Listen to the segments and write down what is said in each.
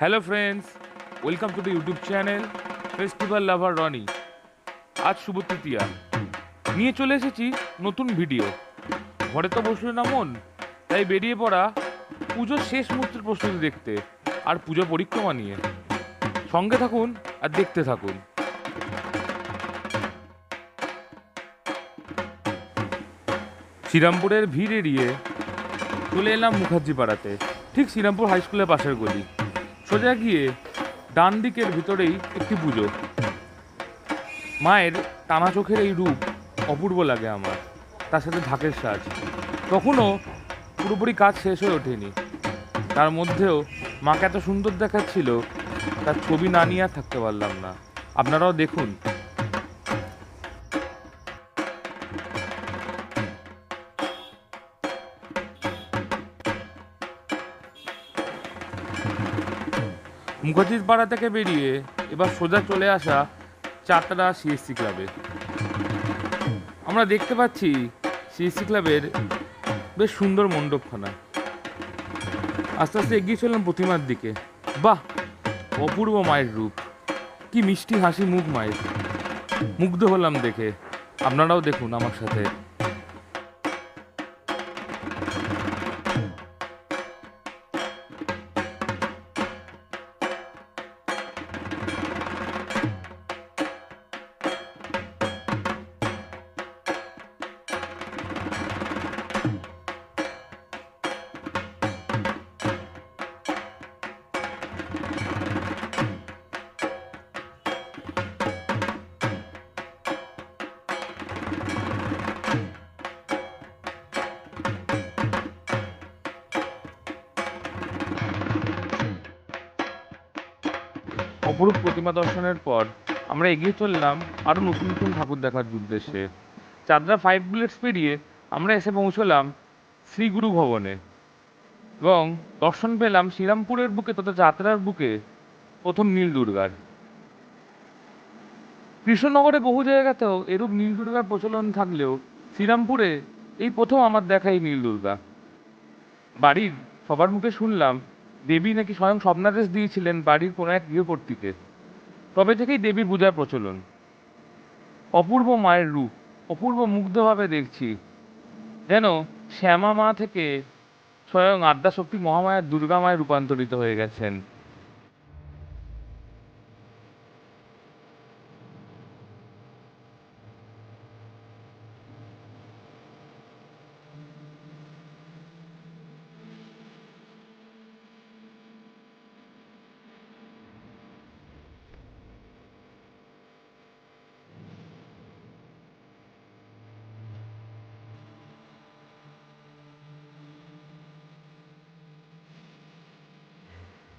Hello friends welcome to the YouTube channel festival lover Roni আজ শুভ তৃতীয়া। নিয়ে চলে এসেছি নতুন ভিডিও ঘরে তো বসল না মন, তাই বেরিয়ে পড়া পুজোর শেষ মুহূর্তের প্রস্তুতি দেখতে আর পুজো পরিক্রমা নিয়ে। সঙ্গে থাকুন আর দেখতে থাকুন। শ্রীরামপুরের ভিড় এড়িয়ে চলে এলাম মুখার্জি পাড়াতে। ঠিক শ্রীরামপুর হাই স্কুলের পাশের গলি। সোজা গিয়ে ডান দিকের ভিতরেই একটি পুজো। মায়ের টানা চোখের এই রূপ অপূর্ব লাগে আমার, তার সাথে ঢাকের সাজ। তখনও পুরোপুরি কাজ শেষ হয়ে ওঠেনি। তার মধ্যেও মাকে এত সুন্দর দেখাচ্ছিল, তার ছবি না নিয়ে থাকতে পারলাম না। আপনারাও দেখুন মুখার্জির পাড়া থেকে বেরিয়ে এবার সোজা চলে আসা চারটারা সিএসসি ক্লাবে। আমরা দেখতে পাচ্ছি সিএসসি ক্লাবের বেশ সুন্দর মণ্ডপখানা। আস্তে আস্তে এগিয়ে চললাম প্রতিমার দিকে। বাহ, অপূর্ব মায়ের রূপ। কি মিষ্টি হাসি মুখ মায়ের। মুগ্ধ হলাম দেখে। আপনারাও দেখুন আমার সাথে। অপরূপ প্রতিমা দর্শনের পর আমরা এগিয়ে চললাম আরও নতুন নতুন ঠাকুর দেখার উদ্দেশ্যে। চাঁদরা ফাইভ বুলেটস পেরিয়ে আমরা এসে পৌঁছলাম শ্রী গুরু ভবনে এবং দর্শন পেলাম শ্রীরামপুরের বুকে তথা যাত্রার বুকে প্রথম নীল দুর্গার। কৃষ্ণনগরে বহু জায়গাতেও এরূপ নীল দুর্গার প্রচলন থাকলেও শ্রীরামপুরে এই প্রথম আমার দেখা এই নীল দুর্গা। বাড়ির সবার মুখে শুনলাম দেবী নাকি স্বয়ং স্বপ্নাদেশ দিয়েছিলেন বাড়ির কোনো এক গৃহকর্তীকে তবে থেকেই দেবীর পূজার প্রচলন। অপূর্ব মায়ের রূপ, অপূর্ব মুগ্ধভাবে দেখছি। যেন শ্যামা মা থেকে স্বয়ং আদ্যাশক্তি মহামায়ার দুর্গা মায় রূপান্তরিত হয়ে গেছেন।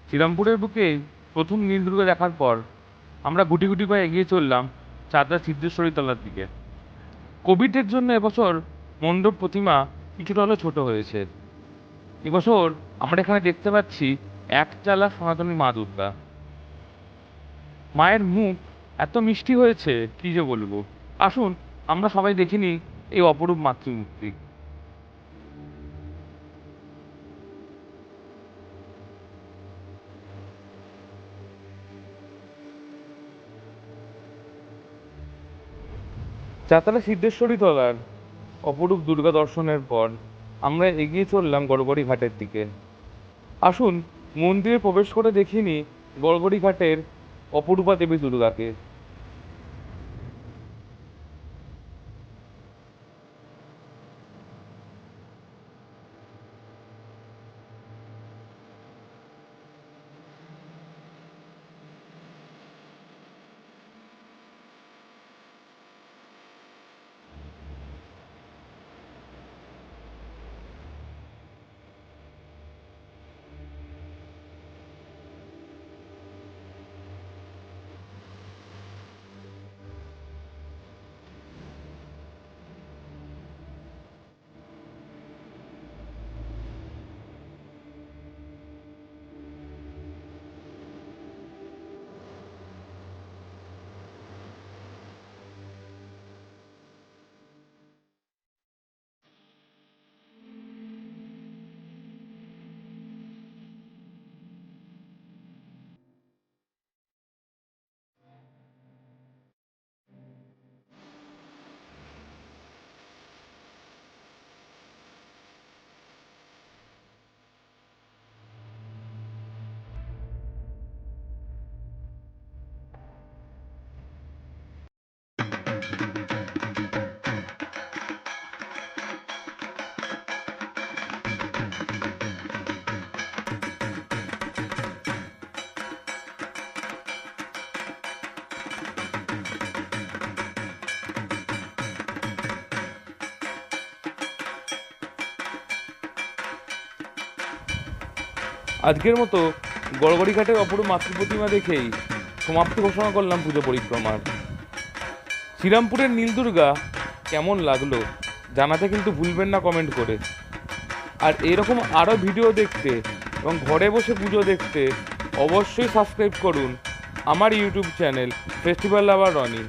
শ্রীরামপুরের বুকে প্রথম নীল দুর্গা দেখার পর আমরা গুটি গুটি পায়ে এগিয়ে চললাম চাঁদা সিদ্ধেশ্বরী তলার দিকে। কোভিডের জন্য এবছর মণ্ডপ প্রতিমা কিছুটা হলেও ছোট হয়েছে। এবছর আমরা এখানে দেখতে পাচ্ছি এক চালা সনাতনী মা দুর্গা। মায়ের মুখ এত মিষ্টি হয়েছে, কি যে বলব। আসুন, আমরা সবাই দেখিনি এই অপরূপ মাতৃমূর্তি। চাতালা সিদ্ধেশ্বরী তলার, অপরূপ দুর্গা দর্শনের পর। আমরা এগিয়ে চললাম গড়বড়ি ঘাটের দিকে। আসুন, মন্দিরে প্রবেশ করে দেখিনি গড়গড়ি ঘাটের অপরূপা দেবী দুর্গাকে। আজকের মতো গড়গড়িঘাটের অপরূপ মাতৃ প্রতিমা দেখেই সমাপ্তি ঘোষণা করলাম পুজো পরিক্রমার। শ্রীরামপুরের নীলদুর্গা কেমন লাগল জানাতে কিন্তু ভুলবেন না কমেন্ট করে। আর এরকম আরও ভিডিও দেখতে এবং ঘরে বসে পুজো দেখতে অবশ্যই সাবস্ক্রাইব করুন আমার YouTube channel festival lover Roni.